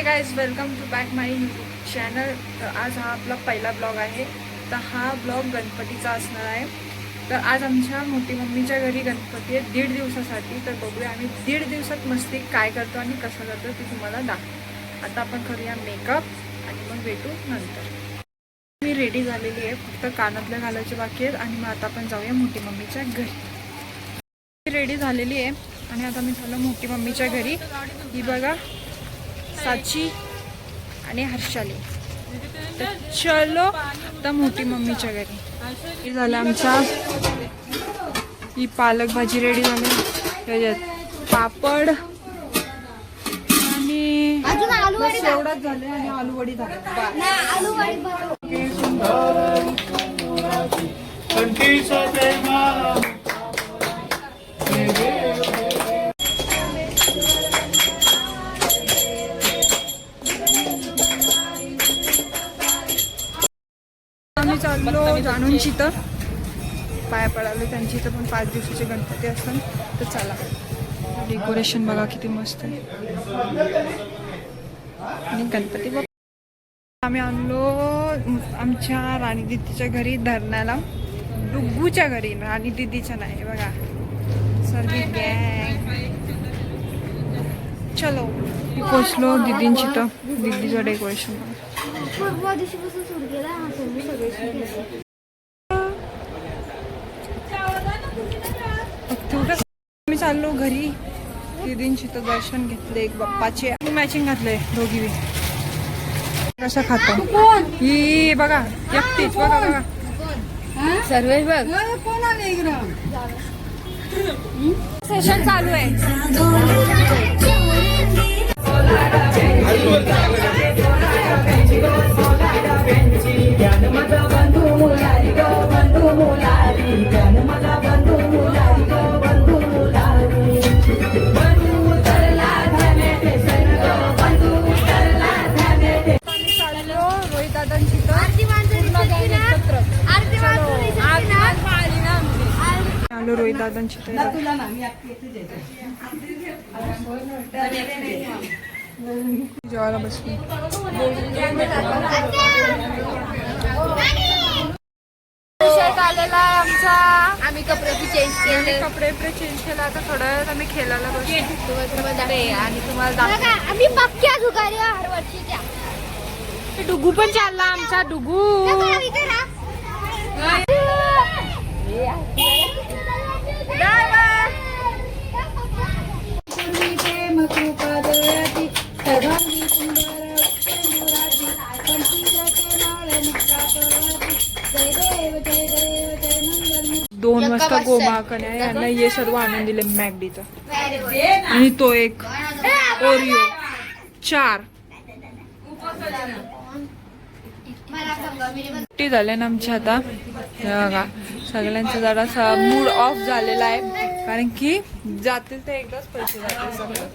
Hey guys welcome to back my YouTube channel तर आज हा आपला पहिला ब्लॉग आहे. तर हा ब्लॉग गणपतीचा असणार आहे. तर आज आमच्या मोठी मम्मीच्या घरी गणपती आहे दीड दिवसासाठी. तर बघूया आम्ही दीड दिवसात मस्ती काय करतो आणि कसं करतो ते तुम्हाला दाखव. आता आपण करूया मेकअप आणि मग भेटू नंतर. मी रेडी झालेली आहे. फक्त कानातल्या घालायचे बाकी आहेत आणि मग आता आपण जाऊया मोठी मम्मीच्या घरी. मी रेडी झालेली आहे. आणि आता मी झालो मोठी मम्मीच्या घरी. ही बघा साची आणि हर्षाली. तर चलो आता मोठी मम्मीच्या घरी. हे झालं आमचा ही पालक भाजी रेडी झाली. त्याच्यात पापड आणि अजून आलू बस एवढंच झालं आणि आलू वडी झाली. चाललो जाणूनची तर. पाया पडालो त्यांची इथं पण पाच दिवसाचे गणपती असतात तर चला. डेकोरेशन बघा किती मस्त आहे. आणि गणपती बाप्पा आम्ही आणलो आमच्या राणी दिदीच्या घरी धरण्याला. डुग्गूच्या घरी राणी दिदीच्या नाही बघा. सर्व गँग. चलो. मी पोचलो दिदींची तर. दिदीचं डेकोरेशन हा. मी चाललो घरी. दिदींची तर दर्शन घेतले एक बाप्पाचे. मॅचिंग घातले दोघी कसं खातो? ही बघा. एकटीच बघा बघा. सर्वेश बघ. सेशन चालू आहे. चाललो रोहित दादांची जेवायला बसली. आलेला आहे आमचा. आम्ही कपडे चेंज केले. कपडे बिपडे चेंज केला. आता थोड्या वेळात आम्ही खेळायला बसतो आणि तुम्हाला आम्ही पक्क्या डुगू पण चालला आमचा डुगू. दोन वाजता गोमा कन्या यांना हे सर्व आणून दिले मॅगडीचं. आणि तो एक ओरिओ चार. झाल्या ना आमची आता. सगळ्यांचा जरासा मूड ऑफ झालेला आहे. कारण की जातील ते एकदाच पैसे जातील. सगळं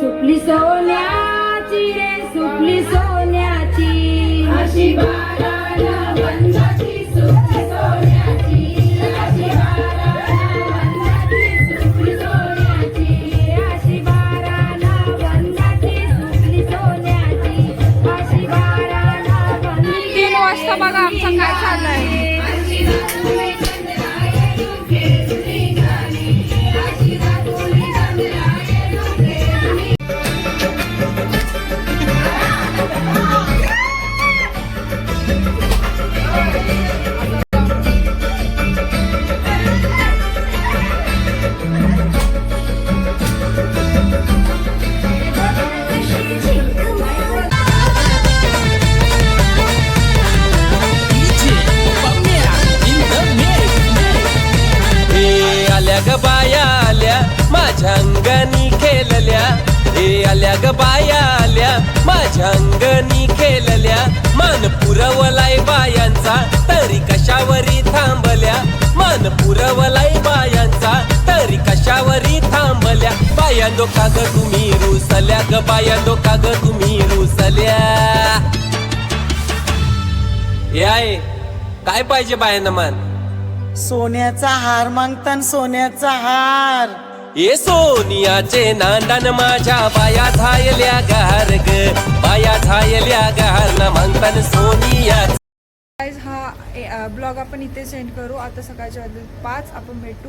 सुपली सोन्याची रे सुपली सोन्याची माझ्या अंगणी खेळल्या हे आल्या ग बाया आल्या. माझ्या अंगणी खेळल्या मान पुरवलाय बायांचा तरी कशावरी थांबल्या? मान पुरवलाय बायांचा तरी कशावरी थांबल्या? बायांदो काग तुम्ही रुसल्या ग बायांदो काग तुम्ही रुसल्या. हे आहे काय पाहिजे बायांना मान? सोन्याचा हार मागतान सोन्याचा हार. ए सोनियाचे नांदन माझ्या बाया झायल्या गार ग. बाया झायल्या गार ना म्हणतान सोनिया गाईज हा ब्लॉग आपण इथे सेंड करू. आता सकाळच्या वाजले पाच आपण भेटू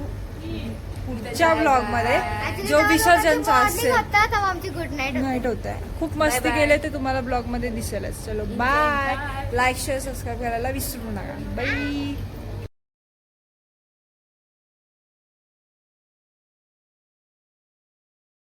पुढच्या ब्लॉगमध्ये जो विसर्जनचा असेल. होता तेव्हा आमची गुड नाईट नाईट होत आहे खूप मस्ती केले ते तुम्हाला ब्लॉगमध्ये दिसेलच. चलो बाय लाईक शेअर सबस्क्राईब करायला विसरू नका. बाय